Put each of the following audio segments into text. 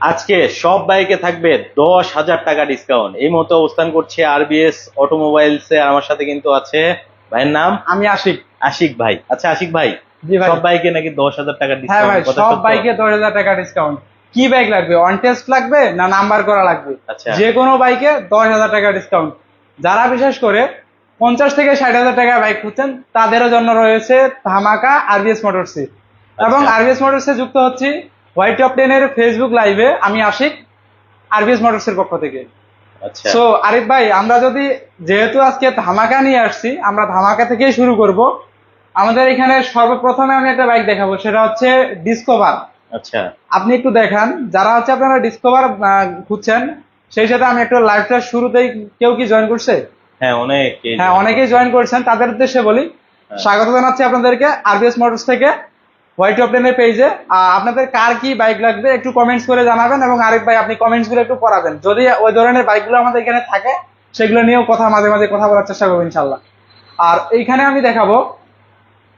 আজকে সব বাইকে থাকবে দশ হাজার টাকা ডিসকাউন্ট এই মতো অবস্থান করছে আরবিএস অটোমোবাইলস এ আমার সাথে কিন্তু আছে ভাইয়ের নাম? আমি আশিক। আশিক ভাই। আচ্ছা আশিক ভাই সব বাইকে নাকি দশ হাজার টাকা হ্যাঁ ডিসকাউন্ট সব বাইকে দশ হাজার টাকা ডিসকাউন্ট কি বাইক লাগবে? অন টেস্ট লাগবে না নাম্বার করা লাগবে? আচ্ছা। যে কোনো বাইকে দশ হাজার টাকা ডিসকাউন্ট যারা বিশেষ করে পঞ্চাশ থেকে ষাট হাজার টাকা বাইক খুঁজছেন তাদেরও জন্য রয়েছে ধামাকা আরবিএস মোটরসে এবং আচ্ছা। আরবিএস মোটরসে যুক্ত হচ্ছি হোয়াইট টপ টেনের ফেসবুক লাইভে আমি আশিক আরবিএস মোটরসের পক্ষ থেকে। আচ্ছা। সো আরিফ ভাই আমরা যদি যেহেতু আজকে ধামাকা নিয়ে আসছি আমরা ধামাকা থেকেই শুরু করব। আমাদের এখানে সর্বপ্রথমে আমি একটা বাইক দেখাবো সেটা হচ্ছে ডিসকভার আচ্ছা। আপনি একটু দেখান যারা হচ্ছে আপনারা ডিসকভার খুঁজছেন সেই সাথে আমি একটু লাইভটা শুরুতেই কেউ কি জয়েন করছে? হ্যাঁ অনেক হ্যাঁ অনেকেই জয়েন করছেন তাদের উদ্দেশ্যে বলি। হ্যাঁ। স্বাগত জানাচ্ছি আপনাদেরকে আরবিএস মোটরস থেকে। হোয়াইট টপ টেনের পেজে আপনাদের কার কি বাইক লাগবে একটু কমেন্টস করে জানাবেন এবং আরিফ ভাই আপনি কমেন্টসগুলো একটু পড়াবেন। যদি ওই ধরনের বাইকগুলো আমাদের এখানে থাকে, সেগুলো নিয়েও কথা মাঝে মাঝে কথা বলার চেষ্টা করব ইনশাল্লাহ আর এইখানে আমি দেখাবো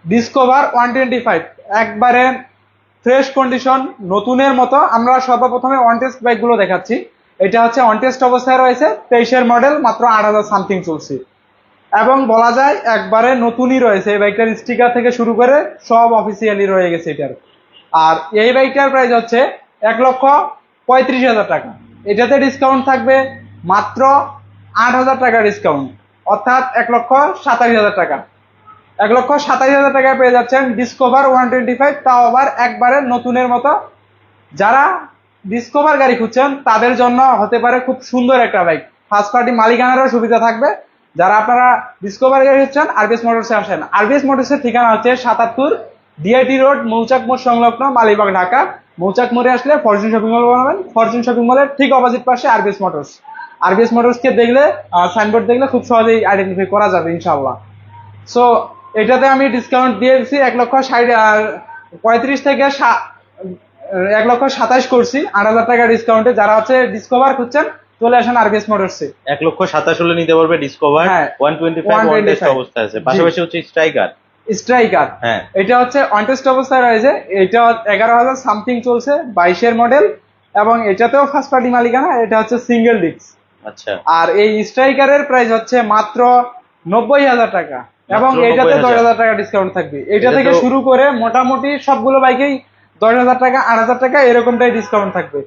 ডিসকভার ওয়ান টোয়েন্টি ফাইভ একবারে ফ্রেশ কন্ডিশন নতুনের মতো। আমরা সর্বপ্রথমে ওয়ান টেস্ট বাইকগুলো দেখাচ্ছি। এটা হচ্ছে অন টেস্ট অবস্থায় রয়েছে, তেইশের মডেল মাত্র আট হাজার সামথিং চলছে। এবং বলা যায় একবারে নতুনই রয়েছে। এই বাইকটার স্টিকার থেকে শুরু করে সব অফিসিয়ালি রয়ে গেছে এটার। আর এই বাইকটার প্রাইস হচ্ছে এক লক্ষ পঁয়ত্রিশ হাজার টাকা। এটাতে ডিসকাউন্ট থাকবে মাত্র আট হাজার টাকা ডিসকাউন্ট অর্থাৎ এক লক্ষ সাতাশ হাজার টাকা। এক লক্ষ সাতাশ হাজার টাকায় পেয়ে যাচ্ছেন ডিসকভার ওয়ান টোয়েন্টি ফাইভ তাও আবার একবারে নতুনের মতো। যারা ডিসকভার গাড়ি খুঁজছেন, তাদের জন্য হতে পারে খুব সুন্দর একটা বাইক ফার্স্ট পার্টি মালিকানারও সুবিধা থাকবে। যারা আপনারা ডিসকভার গাড়ি খুঁজছেন আরবিএস মোটরসে আসেন। আরবিএস মোটরসের ঠিকানা হচ্ছে সাতাত্তর ডিআইটি রোড মৌচাক মোড় সংলগ্ন মালিবাগ, ঢাকা। মৌচাক মোড়ে আসলে ফরচুন শপিং মল বানাবেন ফরচুন শপিং মলের ঠিক অপোজিট পাশে আরবিএস মোটরস আরবিএস মোটরসকে দেখলে সাইনবোর্ড দেখলে খুব সহজেই আইডেন্টিফাই করা যাবে, ইনশাআল্লাহ। সো এটাতে আমি ডিসকাউন্ট দিয়ে দিচ্ছি এক লক্ষ ষাট পঁয়ত্রিশ থেকে এক লক্ষ সাতাশ করছি। আট হাজার টাকা ডিসকাউন্টে যারা হচ্ছে ডিসকভার খুঁজছেন চলে আসেন আরবিএস মোটরসে এক লক্ষ সাতাশ হলে নিতে পারবে ডিসকভার ওয়ান টোয়েন্টি ফাইভ 125 অবস্থায় আছে। পাশাপাশি হচ্ছে স্ট্রাইকার স্ট্রাইকার হ্যাঁ। এটা হচ্ছে অনটেস্ট অবস্থায় রয়েছে। এটা এগারো হাজার সামথিং চলছে বাইশের মডেল এবং এটাতেও ফার্স্ট পার্টি মালিকানা এটা হচ্ছে সিঙ্গেল ডিস্ক আচ্ছা। আর এই স্ট্রাইকারের প্রাইস হচ্ছে মাত্র নব্বই হাজার টাকা। এবং এটাতে দশ হাজার টাকা ডিসকাউন্ট থাকবে। এটা এটা থেকে শুরু করে মোটামুটি সবগুলো বাইকেই দশ হাজার টাকা আট হাজার টাকা এরকমটাই ডিসকাউন্ট থাকবে।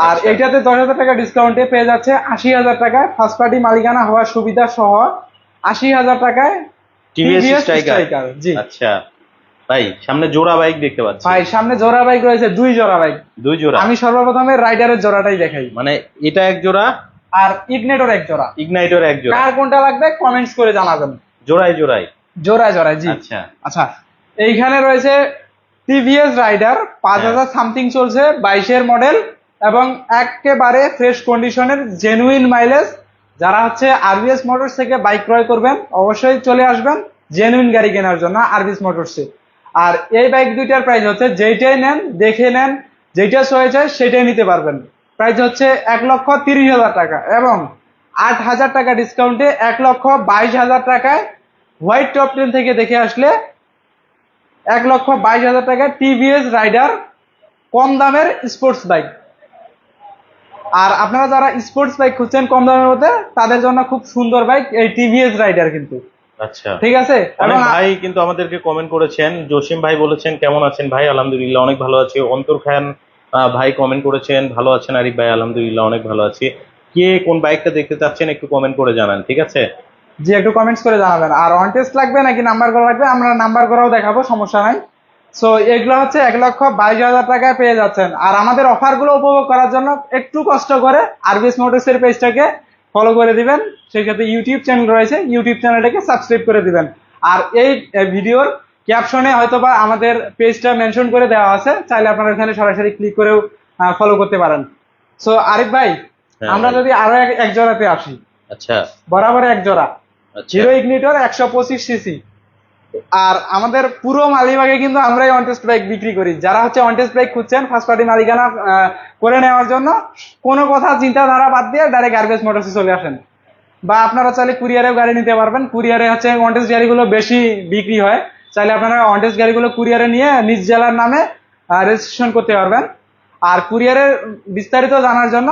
আর আচ্ছা। এটাতে দশ হাজার টাকা ডিসকাউন্টে পেয়ে যাচ্ছে আশি হাজার টাকায় ফার্স্ট পার্টি মালিকানা হওয়ার সুবিধা সহ আশি হাজার টাকায় টিভিএস স্ট্রাইকার জি। আচ্ছা। ভাই সামনে জোড়া বাইক দেখতে পাচ্ছি। ভাই সামনে জোড়া বাইক রয়েছে দুই জোড়া বাইক দুই জোড়া। আমি সর্বপ্রথমে রাইডারের জোড়াটাই দেখাই। মানে এটা এক জোড়া? আর ইগনেটর এক জোড়া। ইগনাইটর এক জোড়া। কার কোনটা লাগবে কমেন্টস করে জানাবেন। জোড়ায় জোড়ায়। জোড়ায় জোড়ায় জি। আচ্ছা। আচ্ছা এইখানে রয়েছে টিভিএস রাইডার পাঁচ হাজার সামথিং চলছে বাইশের মডেল এবং একেবারে ফ্রেশ কন্ডিশনের জেনুইন মাইলেজ যারা হচ্ছে আরবিএস মোটরস থেকে বাইক ক্রয় করবেন, অবশ্যই চলে আসবেন জেনুইন গাড়ি কেনার জন্য আরবিএস মোটরসে আর এই বাইক দুইটার প্রাইস হচ্ছে যেইটাই নেন, দেখে নেন, যেইটা হয়েছে সেটাই নিতে পারবেন। প্রাইস হচ্ছে এক লক্ষ তিরিশ হাজার টাকা এবং আট হাজার টাকা ডিসকাউন্টে এক লক্ষ বাইশ হাজার টাকায় হোয়াইট টপ টেন থেকে দেখে আসলে এক লক্ষ বাইশ হাজার টাকা টিভিএস রাইডার কম দামের স্পোর্টস বাইক আর আপনারা যারা স্পোর্টস বাইক খুঁজছেন কম দামের মধ্যে তাদের জন্য খুব সুন্দর বাইক এই টিভিএস রাইডার কিন্তু। আচ্ছা। ঠিক আছে? অনেক ভাই কিন্তু আমাদেরকে কমেন্ট করেছেন। জসিম ভাই বলেছেন কেমন আছেন ভাই? আলহামদুলিল্লাহ অনেক ভালো আছি। অন্তর খান ভাই কমেন্ট করেছেন ভালো আছেন? আরিফ ভাই আলহামদুলিল্লাহ অনেক ভালো আছি। কে কোন বাইকটা দেখতে চাচ্ছেন একটু কমেন্ট করে জানান ঠিক আছে? জি একটু কমেন্টস করে জানাবেন। আর অন টেস্ট লাগবে নাকি নাম্বার করা লাগবে? আমরা নাম্বার করাও দেখাবো সমস্যা নাই। সো এগুলো হচ্ছে এক লক্ষ বাইশ হাজার টাকায় পেয়ে যাচ্ছেন। আর আমাদের অফারগুলো উপভোগ করার জন্য একটু কষ্ট করে আরবিএস মোটরসের পেজটাকে ফলো করে দিবেন। সেই সাথে ইউটিউব চ্যানেল রয়েছে ইউটিউব চ্যানেলটাকে সাবস্ক্রাইব করে দিবেন। আর এই ভিডিওর ক্যাপশনে হয়তো বা আমাদের পেজটা মেনশন করে দেওয়া আছে চাইলে আপনারা এখানে সরাসরি ক্লিক করেও ফলো করতে পারেন। সো আরিফ ভাই হ্যাঁ, আমরা যদি আরও এক- জোড়াতে আসি। আচ্ছা। বরাবর এক জোড়া। আচ্ছা। হিরো ইগনিটর একশো পঁচিশ সিসি আর আমাদের পুরো মালিবাগে কিন্তু আমরাই অনটেস্ট বাইক বিক্রি করি। যারা হচ্ছে অনটেস্ট বাইক খুঁজছেন ফার্স্ট পার্টি মালিকানা করে নেওয়ার জন্য, কোনো কথা, চিন্তাধারা বাদ দিয়ে ডাইরেক্ট গার্বেজ মোটরসে চলে আসেন। বা আপনারা চাইলে কুরিয়ারেও গাড়ি নিতে পারবেন। কুরিয়ারে হচ্ছে অনটেস্ট গাড়িগুলো বেশি বিক্রি হয়। চাইলে আপনারা অনটেস্ট গাড়িগুলো কুরিয়ারে নিয়ে নিজ জেলার নামে রেজিস্ট্রেশন করতে পারবেন। আর কুরিয়ারের বিস্তারিত জানার জন্য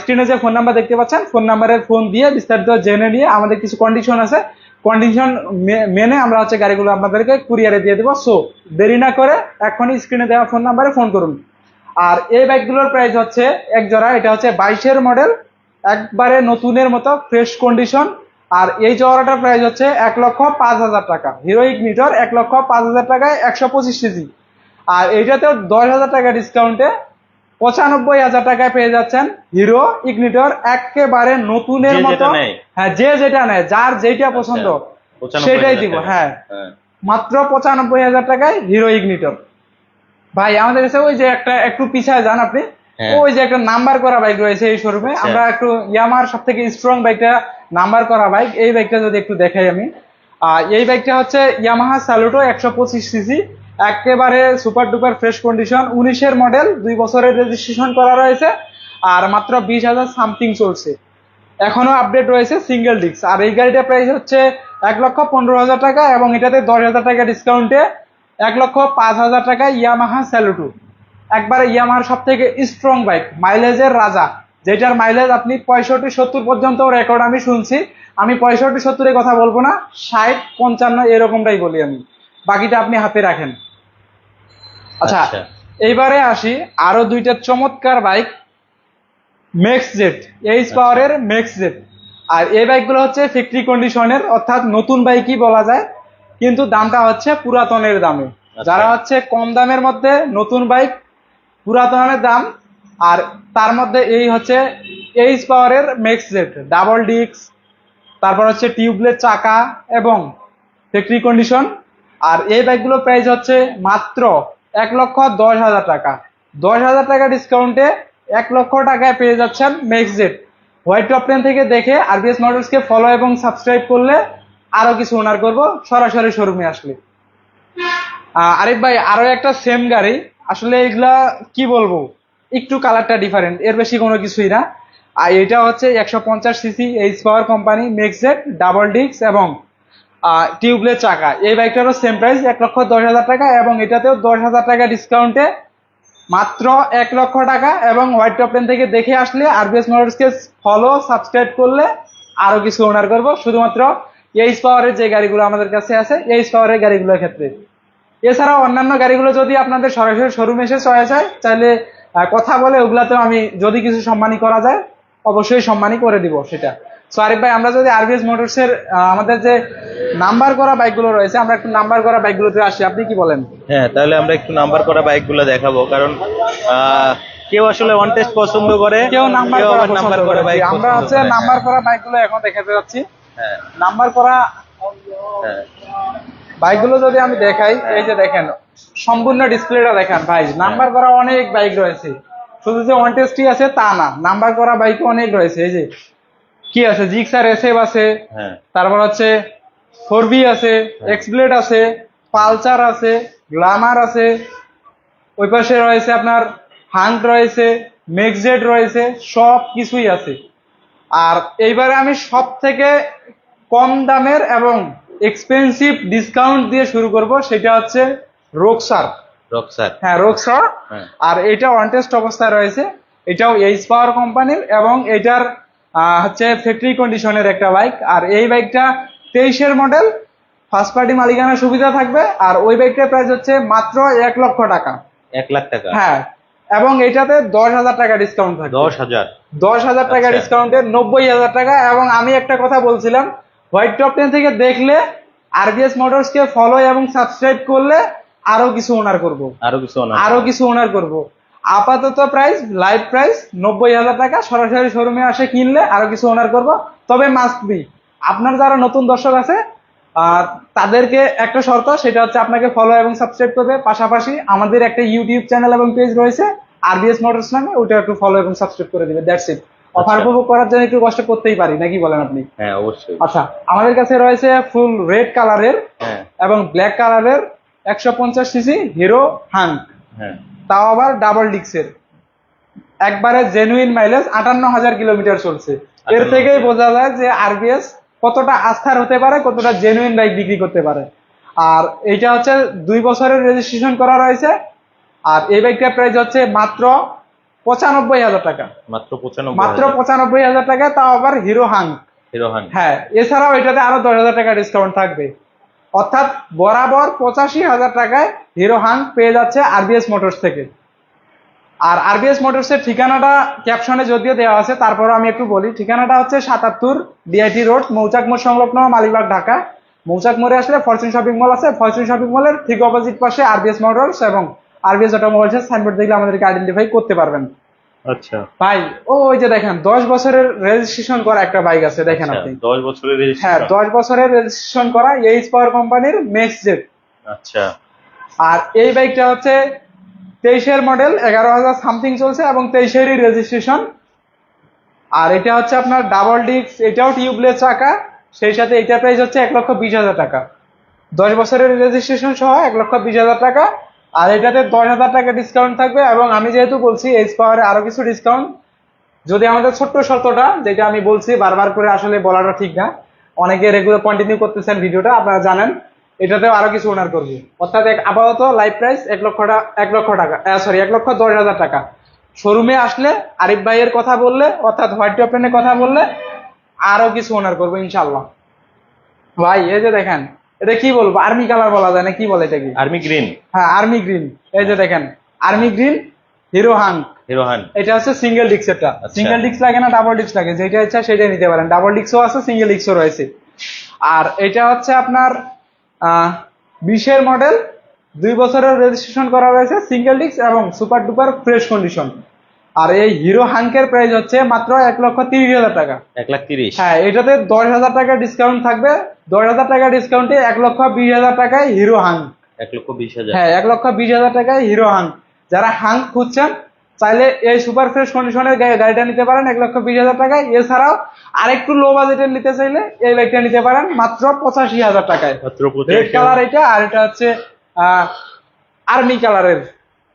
স্ক্রিনে যে ফোন নাম্বার দেখতে পাচ্ছেন ফোন নাম্বারে ফোন দিয়ে বিস্তারিত জেনে নিয়ে আমাদের কিছু কন্ডিশন আছে। কন্ডিশন মেনে আমরা হচ্ছে গাড়িগুলো আপনাদেরকে কুরিয়ারে দিয়ে দেবো। সো দেরি না করে এখনই স্ক্রিনে দেওয়া ফোন নাম্বারে ফোন করুন। আর এই বাইকগুলোর প্রাইস হচ্ছে এক জোড়া, এটা হচ্ছে বাইশের মডেল একবারে নতুনের মতো ফ্রেশ কন্ডিশন আর এই জোড়াটার প্রাইস হচ্ছে এক লক্ষ পাঁচ হাজার টাকা। হিরোইক মিটার এক লক্ষ পাঁচ হাজার টাকায় একশো পঁচিশ কেজি আর এইটাতেও দশ হাজার টাকা ডিসকাউন্টে পঁচানব্বই হাজার টাকায় পেয়ে যাচ্ছেন হিরো ইগনিটর একেবারে নতুনের মতো। হ্যাঁ যে যেটা নেয় যার যেটা পছন্দ সেটাই দিব হ্যাঁ। হ্যাঁ। মাত্র পঁচানব্বই হাজার টাকায় হিরো ইগনিটর। ভাই আমাদের কাছে ওই যে একটা একটু পিছায় যান আপনি। হ্যাঁ। ওই যে একটা নাম্বার করা বাইক রয়েছে এই শোরুমে। আচ্ছা। আমরা একটু ইয়ামার সব থেকে স্ট্রং বাইকটা নাম্বার করা বাইক। এই বাইকটা যদি একটু দেখাই আমি। এই বাইকটা হচ্ছে ইয়ামাহা স্যালুটো একশো পঁচিশ সিসি। একেবারে সুপার ডুপার ফ্রেশ কন্ডিশন উনিশের মডেল দুই বছরের রেজিস্ট্রেশন করা রয়েছে, আর মাত্র বিশ হাজার সামথিং চলছে। এখনও আপডেট রয়েছে সিঙ্গেল ডিস্ক আর এই গাড়িটার প্রাইস হচ্ছে এক লক্ষ পনেরো হাজার টাকা এবং এটাতে দশ হাজার টাকা ডিসকাউন্টে এক লক্ষ পাঁচ হাজার টাকা ইয়ামাহা স্যালুটু একবারে ইয়ামাহার সব থেকে স্ট্রং বাইক মাইলেজের রাজা, যেটার মাইলেজ আপনি পঁয়ষট্টি সত্তর পর্যন্ত রেকর্ড আমি শুনছি। আমি পঁয়ষট্টি সত্তরের কথা বলব না, ষাট পঞ্চান্ন এরকমটাই বলি আমি। বাকিটা আপনি হাতে রাখেন। আচ্ছা আচ্ছা। এইবারে আসি আরও দুইটা চমৎকার বাইক মেক্স জেট এইচ পাওয়ারের মেক্স জেট আর এই বাইকগুলো হচ্ছে ফ্যাক্টরি কন্ডিশনের অর্থাৎ নতুন বাইকই বলা যায় কিন্তু দামটা হচ্ছে পুরাতনের দামে। যারা হচ্ছে কম দামের মধ্যে নতুন বাইক পুরাতনের দাম আর তার মধ্যে এই হচ্ছে এইচ পাওয়ারের মেক্স জেট ডাবল ডিস্ক তারপর হচ্ছে টিউবলেট চাকা এবং ফ্যাক্টরি কন্ডিশন আর এই বাইকগুলো প্রাইস হচ্ছে মাত্র এক লক্ষ দশ হাজার টাকা। দশ হাজার টাকা ডিসকাউন্টে এক লক্ষ টাকায় পেয়ে যাচ্ছেন মেক্স জেট হোয়াইট টপ টেন থেকে দেখে আরবিএস মডেলসকে ফলো এবং সাবস্ক্রাইব করলে আরও কিছু ওনার করব, সরাসরি শোরুমে আসলে। আরিফ ভাই, আরও একটা সেম গাড়ি। আসলে এগুলা কি বলব? একটু কালারটা ডিফারেন্ট এর বেশি কোনো কিছুই না। আর এটা হচ্ছে একশো পঞ্চাশ সিসি এইচ পাওয়ার কোম্পানি মেক্সেট ডাবল ডিস্ক এবং টিউবলেট চাকা। এই বাইকটারও সেম প্রাইস এক লক্ষ দশ হাজার টাকা এবং এটাতেও দশ হাজার টাকা ডিসকাউন্টে মাত্র এক লক্ষ টাকা এবং হোয়াইট টপ টেন থেকে দেখে আসলে আরবিএস মোটরসকে ফলো সাবস্ক্রাইব করলে আরও কিছু ওনার করব। শুধুমাত্র এইচ পাওয়ারের যে গাড়িগুলো আমাদের কাছে আছে এইচ পাওয়ারের গাড়িগুলোর ক্ষেত্রে। এছাড়াও অন্যান্য গাড়িগুলো যদি আপনাদের সরাসরি শোরুমে এসে হয় চাইলে আহ, কথা বলে ওগুলাতেও আমি যদি কিছু সম্মানী করা যায় অবশ্যই সম্মানই করে দিব সেটা। সো আরিফ ভাই আমরা যদি আরবিএস মোটরসের আমাদের যে নাম্বার করা বাইকগুলো রয়েছে আমরা একটু নাম্বার করা বাইকগুলোতে আসি। আপনি কি বলেন? হ্যাঁ তাহলে আমরা একটু নাম্বার করা বাইকগুলো দেখাবো। কারণ কেউ আসলে ওয়ান টেস্ট পছন্দ করে কেউ নাম্বার করা নাম্বার করা বাইক আমরা হচ্ছে নাম্বার করা বাইকগুলো এখন দেখাতে যাচ্ছি। হ্যাঁ। নাম্বার করা হ্যাঁ বাইকগুলো যদি আমি দেখাই এই যে দেখেন সম্পূর্ণ ডিসপ্লেটা দেখেন ভাই। নাম্বার করা অনেক বাইক রয়েছে। শুধু যে ওয়ান টেস্টই আছে তা না নাম্বার করা বাইক অনেক রয়েছে। এই যে কি আছে? জিক্সার এসএফ আছে হ্যাঁ। তারপর হচ্ছে ফোর বি আছে এক্সব্লেড আছে পালচার আছে গ্লামার আছে ওই পাশে রয়েছে আপনার হাঙ্ক রয়েছে মেক্সজেড রয়েছে সব কিছুই আছে। আর এইবারে আমি সব থেকে কম দামের এবং এক্সপেন্সিভ ডিসকাউন্ট দিয়ে শুরু করব সেটা হচ্ছে রোকসার রক্সার হ্যাঁ রোকসার হ্যাঁ। আর এটা ওয়ান্টেস্ট অবস্থায় রয়েছে এটাও এইচ পাওয়ার কোম্পানির এবং এটার হচ্ছে ফ্যাক্টরি কন্ডিশনের একটা বাইক আর এই বাইকটা তেইশের মডেল ফার্স্ট পার্টি মালিকানার সুবিধা থাকবে আর ওই বাইকটার প্রাইস হচ্ছে মাত্র এক লক্ষ টাকা। এক লাখ টাকা। হ্যাঁ এবং এটাতে দশ হাজার টাকা ডিসকাউন্ট থাকবে। দশ হাজার। দশ হাজার টাকা আচ্ছা। ডিসকাউন্টে নব্বই হাজার টাকা এবং আমি একটা কথা বলছিলাম হোয়াইট টপ টেন থেকে দেখলে আরবিএস মোটরসকে ফলো এবং সাবস্ক্রাইব করলে আরও কিছু ওনার করব। আরও কিছু আরও কিছু ওনার করব। আপাতত প্রাইস লাইভ প্রাইস নব্বই হাজার টাকা। সরাসরি শোরুমে আসে কিনলে আরও কিছু ওনার করব। তবে মাস্ট বি আপনার যারা নতুন দর্শক আছে তাদেরকে একটা শর্ত সেটা হচ্ছে আপনাকে ফলো এবং সাবস্ক্রাইব করবে। পাশাপাশি আমাদের একটা ইউটিউব চ্যানেল এবং পেজ রয়েছে আরবিএস মোটরস নামে ওইটা একটু ফলো এবং সাবস্ক্রাইব করে দিবে দ্যাটস ইট অফার। উপভোগ করার জন্য একটু কষ্ট করতেই পারি নাকি বলেন আপনি? হ্যাঁ অবশ্যই। আচ্ছা আমাদের কাছে রয়েছে ফুল রেড কালারের হ্যাঁ। এবং ব্ল্যাক কালারের একশো পঞ্চাশ সিসি হিরো হাঙ্ক হ্যাঁ। তাও আবার ডাবল ডিক্সের একবারে জেনুইন মাইলেজ আটান্ন হাজার কিলোমিটার চলছে। এর থেকেই বোঝা যায় যে আরবিএস কতটা আস্থার হতে পারে কতটা জেনুইন বাইক বিক্রি করতে পারে। আর এইটা হচ্ছে দুই বছরের রেজিস্ট্রেশন করা রয়েছে। আর এই বাইকটার প্রাইস হচ্ছে মাত্র পঁচানব্বই হাজার টাকা। মাত্র পঁচানব্বই মাত্র পঁচানব্বই হাজার টাকা তাও আবার হিরো হাং হিরো হান হ্যাঁ এছাড়াও এটাতে আরও দশ হাজার টাকা ডিসকাউন্ট থাকবে। অর্থাৎ বরাবর পঁচাশি হাজার টাকায় হিরো হাং পেয়ে যাচ্ছে আরবিএস মোটরস থেকে। আর আরবিএস মোটরস এর ঠিকানাটা ক্যাপশনে যদিও দেওয়া আছে, তারপরও আমি একটু বলি। ঠিকানাটা হচ্ছে সাতাত্তর ডিআইটি রোড মৌচাক মোড় সংলগ্ন মালিবাগ, ঢাকা। মৌচাক মোড়ে আসলে ফরচুন শপিং মল আছে। ফরচুন শপিং মলের ঠিক অপোজিট পাশে আরবিএস মোটরস এবং আরবিএস অটোমোবাইলস এর সাইনবোর্ড দেখলে আমাদেরকে আইডেন্টিফাই করতে পারবেন। আচ্ছা। ভাই ও ওই যে দেখেন দশ বছরের রেজিস্ট্রেশন করা একটা বাইক আছে দেখেন আচ্ছা, আপনি। দশ বছরের হ্যাঁ দশ বছরের রেজিস্ট্রেশন করা এইচ পাওয়ার কোম্পানির মেক্স জেট আচ্ছা। আর এই বাইকটা হচ্ছে তেইশের মডেল এগারো হাজার সামথিং চলছে এবং তেইশেরই রেজিস্ট্রেশন আর এটা হচ্ছে আপনার ডাবল ডিস্ক এটাও টিউবলেস চাকা সেই সাথে এটা প্রাইস হচ্ছে এক লক্ষ বিশ হাজার টাকা। দশ বছরের রেজিস্ট্রেশন সহ এক লক্ষ বিশ হাজার টাকা। আর এটাতে দশ হাজার টাকা ডিসকাউন্ট থাকবে এবং আমি যেহেতু বলছি এইচ পাওয়ারে আরও কিছু ডিসকাউন্ট যদি আমাদের ছোট্ট শর্তটা, যেটা আমি বলছি বারবার করে আসলে বলাটা ঠিক না, অনেকে রেগুলার কন্টিনিউ করতেছেন ভিডিওটা, আপনারা জানেন, এটাতেও আরও কিছু ওনার করবে। অর্থাৎ আপাতত লাইভ প্রাইস এক লক্ষ টাকা এক লক্ষ টাকা সরি এক লক্ষ দশ হাজার টাকা। শোরুমে আসলে আরিফ ভাইয়ের কথা বললে, অর্থাৎ হোয়াইট টপেনের কথা বললে, আরও কিছু ওনার করব ইনশাল্লাহ ভাই, এই যে দেখেন এটা কি বলব? আর্মি কালার বলা যায় না কি বলে এটা কি আর্মি গ্রিন হ্যাঁ আর্মি গ্রিন এই যে দেখেন army green Hero Hunk Hero Hunk এটা হচ্ছে সিঙ্গেল ডিক্স এটা আচ্ছা। সিঙ্গেল ডিক্স লাগে না ডাবল ডিক্স লাগে। যেটা ইচ্ছা সেটাই নিতে পারেন। ডাবল ডিক্সও আছে সিঙ্গেল ডিক্সও রয়েছে। আর এটা হচ্ছে আপনার বিশের মডেল দুই বছরের রেজিস্ট্রেশন করা রয়েছে সিঙ্গেল ডিক্স এবং সুপার ডুপার ফ্রেশ কন্ডিশন আর এই হিরো হাঙ্কের প্রাইস হচ্ছে মাত্র এক লক্ষ তিরিশ হাজার টাকা। এক লাখ তিরিশ। হ্যাঁ এটাতে দশ হাজার টাকা ডিসকাউন্ট থাকবে। দশ হাজার টাকা ডিসকাউন্টে এক লক্ষ বিশ হাজার টাকায় হিরো হাং। এক লক্ষ বিশ হাজার। হ্যাঁ এক লক্ষ বিশ হাজার টাকায় হিরো হাং। যারা হাং খুঁজছেন চাইলে এই সুপার ফ্রেশ কন্ডিশনের গাড়িটা নিতে পারেন এক লক্ষ বিশ হাজার টাকায়। এছাড়াও আরেকটু লো বাজেটের নিতে চাইলে এই বাইকটা নিতে পারেন মাত্র পঁচাশি হাজার টাকায়। রেড কালার এটা আর এটা হচ্ছে আর্মি কালারের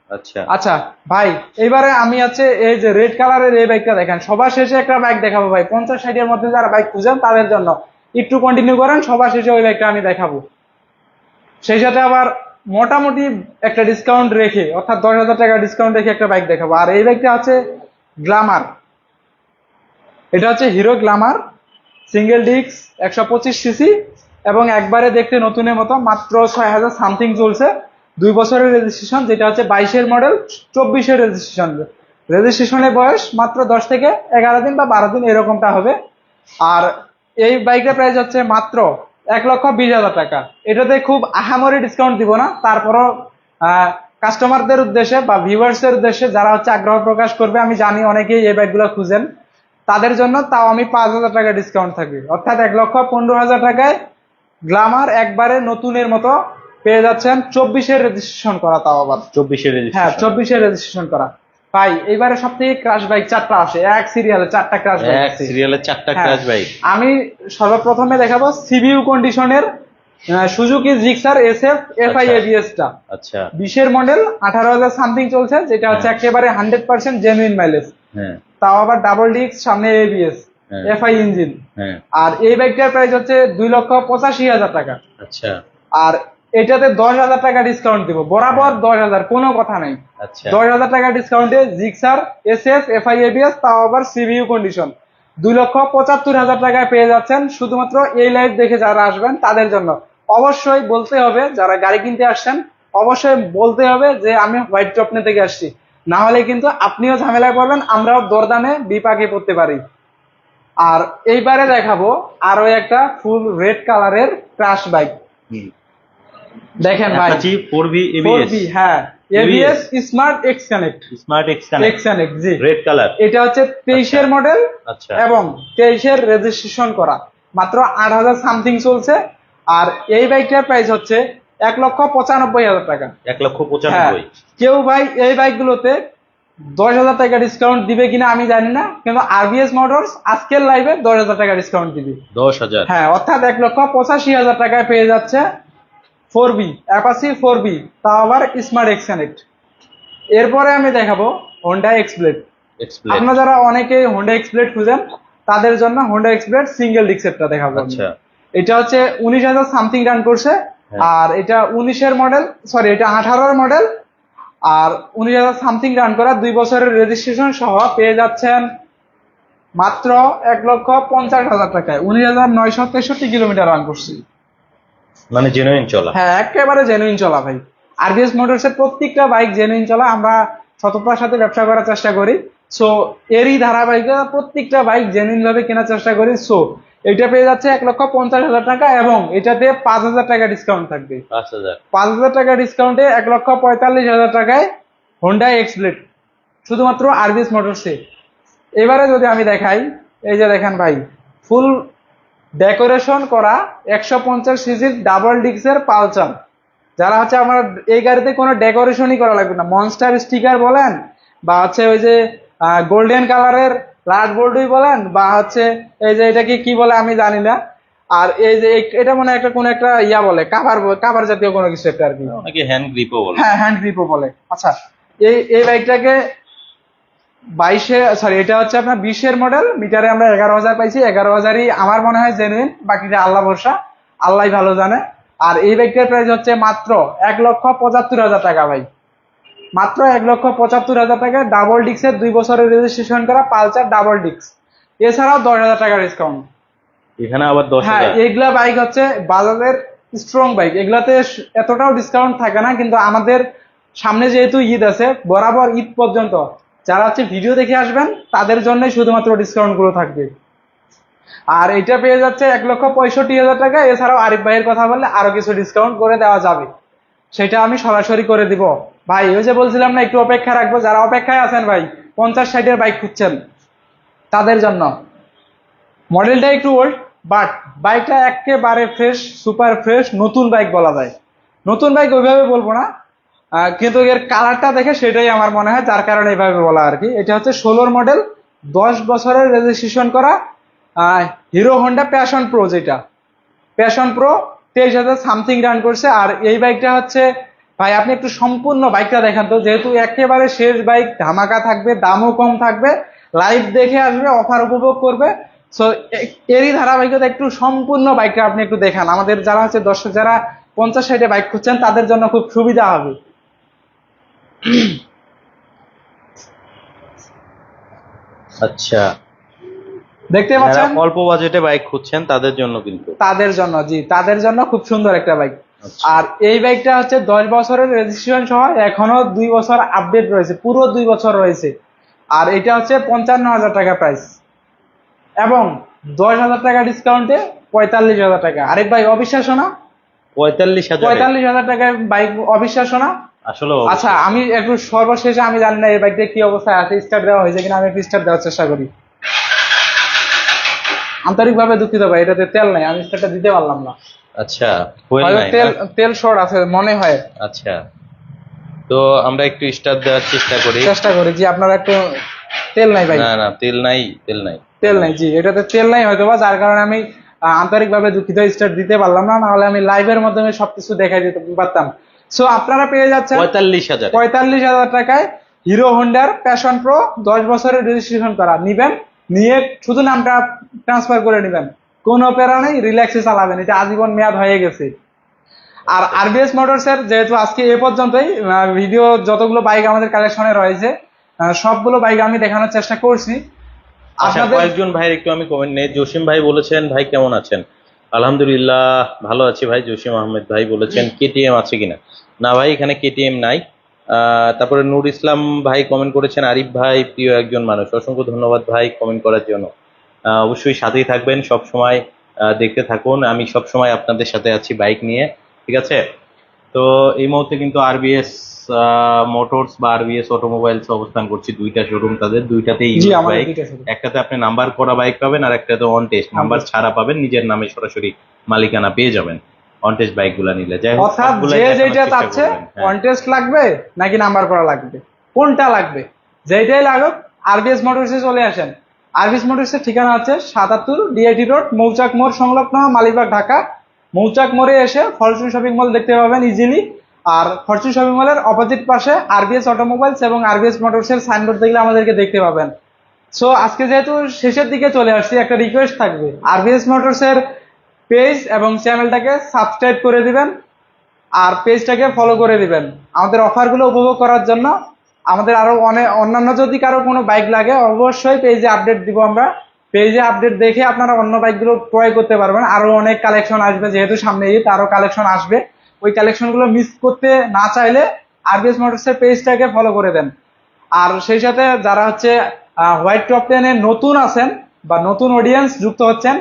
আচ্ছা। আচ্ছা ভাই এবারে আমি হচ্ছে এই যে রেড কালারের এই বাইকটা দেখেন। সবার শেষে একটা বাইক দেখাবো ভাই। পঞ্চাশ ষাটের মধ্যে যারা বাইক খুঁজেন তাদের জন্য। একটু কন্টিনিউ করেন, সবার শেষে ওই বাইকটা আমি দেখাবো। সেই সাথে আবার মোটামুটি একটা ডিসকাউন্ট রেখে, অর্থাৎ দশ হাজার টাকা ডিসকাউন্ট রেখে একটা বাইক দেখাবো। আর এই বাইকটা হচ্ছে গ্লামার এটা হচ্ছে হিরো গ্লামার সিঙ্গেল ডিস্ক একশো পঁচিশ সিসি এবং একবারে দেখতে নতুনের মতো মাত্র ছয় হাজার সামথিং চলছে। দুই বছরের রেজিস্ট্রেশন যেটা হচ্ছে বাইশের মডেল চব্বিশের রেজিস্ট্রেশন রেজিস্ট্রেশনের বয়স মাত্র দশ থেকে এগারো দিন বা বারো দিন, এরকমটা হবে। আর এই বাইকের প্রাইস হচ্ছে মাত্র এক লক্ষ বিশ হাজার টাকা। এটাতে খুব আহামরি ডিসকাউন্ট দিব না। তারপরও কাস্টমারদের উদ্দেশ্যে বা ভিউয়ার্সের উদ্দেশ্যে যারা হচ্ছে আগ্রহ প্রকাশ করবে আমি জানি অনেকেই এই বাইকগুলো খুঁজেন। তাদের জন্য তাও আমি পাঁচ হাজার টাকা ডিসকাউন্ট থাকবে। অর্থাৎ এক লক্ষ পনেরো হাজার টাকায় গ্লামার একবারে নতুনের মতো পেয়ে যাচ্ছেন। চব্বিশের রেজিস্ট্রেশন করা তাও আবার। চব্বিশের হ্যাঁ চব্বিশের রেজিস্ট্রেশন করা। ভাই এইবারে সব থেকে ক্রাশ বাইক চারটা আসে। এক সিরিয়ালে চারটা ক্রাশ বাইক এক সিরিয়ালের চারটা হ্যাঁ। ক্রাশ বাইক আমি সর্বপ্রথমে দেখাবো সিবিইউ কন্ডিশনের Suzuki Gixxer S F F I ABS টা আচ্ছা। বিশের মডেল আঠারো হাজার সামথিং চলছে যেটা হচ্ছে হ্যাঁ। একেবারে হান্ড্রেড পার্সেন্ট জেনুইন মাইলেজ হ্যাঁ। তাও আবার ডাবল ডিস্ক সামনে এবিএস হ্যাঁ। এফ আই ইঞ্জিন হ্যাঁ। আর এই বাইকটার প্রাইস হচ্ছে দুই লক্ষ পঁচাশি হাজার টাকা। আচ্ছা। আর এটাতে দশ হাজার টাকা ডিসকাউন্ট দিব। বরাবর দশ হাজার কোনো কথা নেই। আচ্ছা। দশ হাজার টাকা ডিসকাউন্টে Gixxer S F F I ABS তাও আবার সিভিউ কন্ডিশন দুই লক্ষ পঁচাত্তর হাজার টাকায় পেয়ে যাচ্ছেন শুধুমাত্র এই লাইভ দেখে যারা আসবেন তাদের জন্য। অবশ্যই বলতে হবে যারা গাড়ি কিনতে আসছেন অবশ্যই বলতে হবে যে আমি হোয়াইট টপনে থেকে আসছি। না হলে কিন্তু আপনিও ঝামেলায় পড়বেন আমরাও দরদামে বিপাকে পড়তে পারি। আর এইবারে দেখাবো আরও একটা ফুল রেড কালারের ক্রাশ বাইক দেখেন ভাই। ভি ফোর এবিএস বি হ্যাঁ। ABS smart X connect smart X connect X connect জি। রেড কালার এটা হচ্ছে তেইশের মডেল আচ্ছা। এবং তেইশের রেজিস্ট্রেশন করা। মাত্র আট হাজার সামথিং চলছে। আর এই বাইকটার প্রাইস হচ্ছে এক লক্ষ পঁচানব্বই হাজার টাকা। এক লক্ষ হ্যাঁ। পঁচানব্বই কেউ ভাই এই বাইকগুলোতে দশ হাজার টাকা ডিসকাউন্ট দিবে কিনা আমি জানি না। কিন্তু আরবিএস মোটরস আজকের লাইভে দশ হাজার টাকা ডিসকাউন্ট দিবে। দশ হাজার। হ্যাঁ অর্থাৎ এক লক্ষ পঁচাশি হাজার টাকায় পেয়ে যাচ্ছে four V Apache four V তাও আবার স্মার্ট এক্স কানেক্ট এরপরে আমি দেখাবো হোন্ডা এক্সপ্লেড এক্সপ্লেন আপনারা যারা অনেকে হোন্ডা এক্সপ্লেড খুঁজেন তাদের জন্য হোন্ডা এক্সপ্লেড সিঙ্গেল ডিক্সেরটা দেখাবো আচ্ছা। এটা হচ্ছে উনিশ হাজার সামথিং রান করছে হ্যাঁ। আর এটা উনিশের মডেল সরি এটা আঠারোর মডেল আর উনিশ হাজার সামথিং রান করা দুই বছরের রেজিস্ট্রেশন সহ পেয়ে যাচ্ছেন মাত্র এক লক্ষ পঞ্চাশ হাজার টাকায়। উনিশ হাজার নয়শো তেষট্টি কিলোমিটার রান করছি। মানে জেনুইন চলা। হ্যাঁ একেবারে জেনুইন চলা ভাই। আরবিএস মোটরস এর প্রত্যেকটা বাইক জেনুইন চলা আমরা সততার সাথে ব্যবসা করার চেষ্টা করি। সো এরই ধারাবাহিকতা প্রত্যেকটা বাইক জেনুইন ভাবে কেনার চেষ্টা করি। সো এটা পেয়ে যাচ্ছে এক লক্ষ পঞ্চাশ হাজার টাকা এবং এটাতে পাঁচ হাজার টাকা ডিসকাউন্ট থাকবে। পাঁচ হাজার। পাঁচ হাজার টাকা ডিসকাউন্টে এক লক্ষ পঁয়তাল্লিশ হাজার টাকায় হোন্ডা এক্সপ্লেট শুধুমাত্র আরবিএস মোটরসে এবারে যদি আমি দেখাই এই যে দেখেন ভাই ফুল ডেকোরেশন করা একশো পঞ্চাশ সিসির ডাবল ডিক্সের পালচার যারা হচ্ছে আমার এই গাড়িতে কোনো ডেকোরেশনই করা লাগবে না। মনস্টার স্টিকার বলেন বা হচ্ছে ওই যে গোল্ডেন কালারের লাট বোল্ডই বলেন বা হচ্ছে এই যে এটাকে কি বলে আমি জানি না। আর এই যে এটা মনে হয় একটা কোন একটা ইয়া বলে কাভার কাভার জাতীয় কোনো কিছু একটা আর কি। হ্যান্ড গ্রিপও বলে। হ্যাঁ হ্যান্ড গ্রিপও বলে। আচ্ছা এই এই বাইকটাকে বাইশে সরি এটা হচ্ছে আপনার বিশের মডেল মিটারে আমরা এগারো হাজার পাইছি এগারো হাজারই আমার মনে হয় জেনুইন বাকিটা আল্লাহ ভরসা আল্লাহ ভালো জানে। আর এই বাইকটার প্রাইস হচ্ছে মাত্র এক লক্ষ পঁচাত্তর হাজার টাকা ভাই। মাত্র এক লক্ষ পঁচাত্তর হাজার টাকা ডাবল ডিক্সের দুই বছরের রেজিস্ট্রেশন করা পালসার ডাবল ডিক্স এছাড়াও দশ হাজার টাকা ডিসকাউন্ট এখানে আবার দশ হ্যাঁ এগুলা বাইক হচ্ছে বাজাজের স্ট্রং বাইক এগুলাতে এতটাও ডিসকাউন্ট থাকে না কিন্তু আমাদের সামনে যেহেতু ঈদ আছে বরাবর ঈদ পর্যন্ত যারা হচ্ছে ভিডিও দেখে আসবেন, তাদের জন্যই শুধুমাত্র ডিসকাউন্টগুলো থাকবে। আর এটা পেয়ে যাচ্ছে এক লক্ষ পঁয়ষট্টি হাজার টাকা। এছাড়াও আরিফ ভাইয়ের কথা বললে আরও কিছু ডিসকাউন্ট করে দেওয়া যাবে। সেটা আমি সরাসরি করে দিব। ভাই, ওই যে বলছিলাম না, একটু অপেক্ষা রাখব। যারা অপেক্ষায় আছেন ভাই, পঞ্চাশ ষাটের বাইক খুঁজছেন, তাদের জন্য। মডেলটা একটু ওল্ড বাট বাইকটা একেবারে ফ্রেশ সুপার ফ্রেশ নতুন বাইক বলা যায়। নতুন বাইক ওইভাবে বলব না কিন্তু এর কালারটা দেখে সেটাই আমার মনে হয়, যার কারণে এইভাবে বলা আর কি। এটা হচ্ছে ষোলোর মডেল দশ বছরের রেজিস্ট্রেশন করা হিরো হোন্ডা প্যাশন প্রো যেটা। প্যাশন প্রো তেইশ হাজার সামথিং রান করছে, আর এই বাইকটা হচ্ছে, ভাই, আপনি একটু সম্পূর্ণ বাইকটা দেখান তো, যেহেতু একেবারে শেষ বাইক ধামাকা থাকবে, দামও কম থাকবে লাইভ দেখে আসবে অফার উপভোগ করবে। সো এরই ধারাবাহিকতা একটু সম্পূর্ণ বাইকটা আপনি একটু দেখান। আমাদের যারা হচ্ছে দর্শক, যারা পঞ্চাশ সাইডে বাইক খুঁজছেন, তাদের জন্য খুব সুবিধা হবে। আচ্ছা। দেখতে পাচ্ছেন? অল্প বাজেটে বাইক খুঁজছেন তাদের জন্য কিন্তু। তাদের জন্য জি তাদের জন্য খুব সুন্দর একটা বাইক আচ্ছা। আর এই বাইকটা হচ্ছে দশ বছরের রেজিস্ট্রেশন সহ এখনও দুই বছর আপডেট রয়েছে পুরো দুই বছর রয়েছে। আর এটা হচ্ছে পঞ্চান্ন হাজার টাকা প্রাইস এবং দশ হাজার টাকা ডিসকাউন্টে পঁয়তাল্লিশ হাজার টাকা। আরেক ভাই অবিশ্বাস না? পঁয়তাল্লিশ হাজার? পঁয়তাল্লিশ হাজার টাকায় বাইক অবিশ্বাস না? আসলে আচ্ছা আমি একটু সর্বশেষে আমি জানি না এই বাইকটা কি অবস্থায় আছে স্টার্ট দেওয়া হয়েছে কিনা আমি একটু স্টার্ট দেওয়ার চেষ্টা করি। আন্তরিকভাবে দুঃখিত ভাই এটাতে তেল নাই আমি স্টার্টটা দিতে পারলাম না। আচ্ছা তেল তেল শর্ট আছে মনে হয়। আচ্ছা তো আমরা একটু স্টার্ট দেওয়ার চেষ্টা করি। চেষ্টা করি জি আপনারা একটু তেল নাই ভাই। না না তেল নাই তেল নাই। তেল নাই জি এটাতে তেল নাই হয়তো বা যার কারণে আমি আন্তরিকভাবে দুঃখিত স্টার্ট দিতে পারলাম না নাহলে আমি লাইভের মাধ্যমে সবকিছু দেখাই দিতে পারতাম। সো আপনারা পেয়ে যাচ্ছেন পঁয়তাল্লিশ হাজার। পঁয়তাল্লিশ হাজার টাকায় হিরো হোন্ডার প্যাশন প্রো দশ বছরের রেজিস্ট্রেশন করা। নিবেন নিয়ে শুধু নামটা ট্রান্সফার করে নেবেন। কোনো প্যারা নেই রিল্যাক্সে চালাবেন। এটা আজীবন মেয়াদ হয়ে গেছে। আর আরবিএস মোটরস এর যেহেতু আজকে এ পর্যন্তই ভিডিও যতগুলো বাইক আমাদের কালেকশনে রয়েছে সবগুলো বাইক আমি দেখানোর চেষ্টা করছি। আচ্ছা কয়েকজন ভাইয়ের একটু আমি কমেন্ট নেই। জসিম ভাই বলেছেন ভাই কেমন আছেন? আলহামদুলিল্লাহ ভালো আছি ভাই জসিম আহমেদ ভাই বলেছেন কেটিএম আছে কিনা? না ভাই এখানে কেটিএম নাই। তারপরে নূর ইসলাম ভাই কমেন্ট করেছেন আরিফ ভাই প্রিয় একজন মানুষ। অসংখ্য ধন্যবাদ ভাই কমেন্ট করার জন্য। অবশ্যই সাথেই থাকবেন সব সময় দেখতে থাকুন। আমি সব সময় আপনাদের সাথে আছি বাইক নিয়ে ঠিক আছে? তো এই মুহূর্তে কিন্তু আর আরবিএস মোটরস বা আর আরবিএস অটোমোবাইলস অবস্থান করছি। দুইটা শোরুম তাদের দুইটাতেই বাইক একটাতে আপনি নাম্বার করা বাইক পাবেন আর একটাতে অন টেস্ট নাম্বার ছাড়া পাবেন নিজের নামে সরাসরি মালিকানা পেয়ে যাবেন। অন টেস্ট বাইকগুলো নিলে। যাই হোক অর্থাৎ যে যেটা চাচ্ছে করবেন। হ্যাঁ। কন্টেস্ট লাগবে নাকি নাম্বার করা লাগবে? কোনটা লাগবে? যেটাই লাগুক আরবিএস মোটরসে চলে আসেন। আরবিএস মোটরসের ঠিকানা হচ্ছে সাতাত্তর ডিআইটি রোড মৌচাক মোড় সংলগ্ন মালিবাগ ঢাকা। মৌচাক মোড়ে এসে ফরচুন শপিং মল দেখতে পাবেন ইজিলি আর ফরচুন শপিং মলের অপোজিট পাশে আরবিএস অটোমোবাইলস এবং আরবিএস মোটরসের সাইনবোর্ড দেখলে আমাদেরকে দেখতে পাবেন। সো আজকে যেহেতু শেষের দিকে চলে আসছি একটা রিকোয়েস্ট থাকবে। আরবিএস মোটরসের পেজ এবং চ্যানেলটাকে সাবস্ক্রাইব করে দিবেন আর পেজটাকে ফলো করে দিবেন। আমাদের অফারগুলো উপভোগ করার জন্য আমাদের আরও অনেক অন্যান্য যদি কারও কোনো বাইক লাগে, অবশ্যই পেজে আপডেট দিব আমরা। পেজে আপডেট দেখে আপনারা অন্য বাইকগুলো ক্রয় করতে পারবেন। আরও অনেক কালেকশন আসবে, যেহেতু সামনে ঈদ, আরও কালেকশন আসবে। ওই কালেকশনগুলো মিস করতে না চাইলে আরবিএস মোটরসের পেজটাকে ফলো করে দেন। আর সেই সাথে যারা হচ্ছে হোয়াইট টপ টেনে নতুন আছেন বা নতুন অডিয়েন্স যুক্ত হচ্ছেন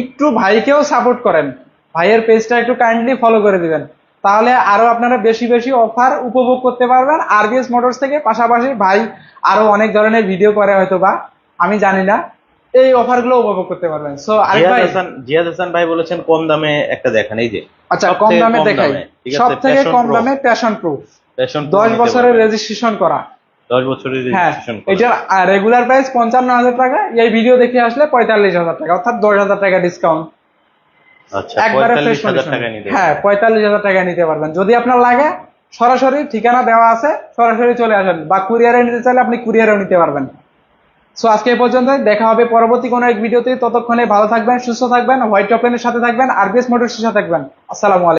একটু ভাইকেও সাপোর্ট করেন। ভাইয়ের পেজটা একটু কাইন্ডলি ফলো করে দিবেন। তাহলে আরও আপনারা বেশি বেশি অফার উপভোগ করতে পারবেন। আরবিএস মোটরস থেকে পাশাপাশি ভাই আরও অনেক ধরনের ভিডিও করে হয়তো বা আমি জানি না। এই অফারগুলো উপভোগ করতে পারবেন। সো আরিফ ভাই হাসান জিয়াদ হাসান ভাই বলেছেন কম দামে একটা দেখান এই যে। আচ্ছা কম দামে দেখাই। সব থেকে কম দামে প্যাশন প্রুফ Passion Pro দশ নিতে বছরের রেজিস্ট্রেশন করা। দশ বছরের হ্যাঁ এটার রেগুলার প্রাইস পঞ্চান্ন হাজার টাকা এই ভিডিও দেখে আসলে পঁয়তাল্লিশ হাজার টাকা অর্থাৎ দশ হাজার টাকা ডিসকাউন্ট আচ্ছা একবারে ফ্রেশ হ্যাঁ পঁয়তাল্লিশ হাজার টাকা নিতে পারবেন। যদি আপনার লাগে সরাসরি ঠিকানা দেওয়া আছে সরাসরি চলে আসেন। বা কুরিয়ারে নিতে চাইলে আপনি কুরিয়ারেও নিতে পারবেন। সো আজকে এই পর্যন্ত দেখা হবে পরবর্তী কোনো এক ভিডিওতে ততক্ষণে ভালো থাকবেন সুস্থ থাকবেন হোয়াইট টপেনের সাথে থাকবেন আরবিএস মোটরসের সাথে থাকবেন। আসসালামু আলাইকুম।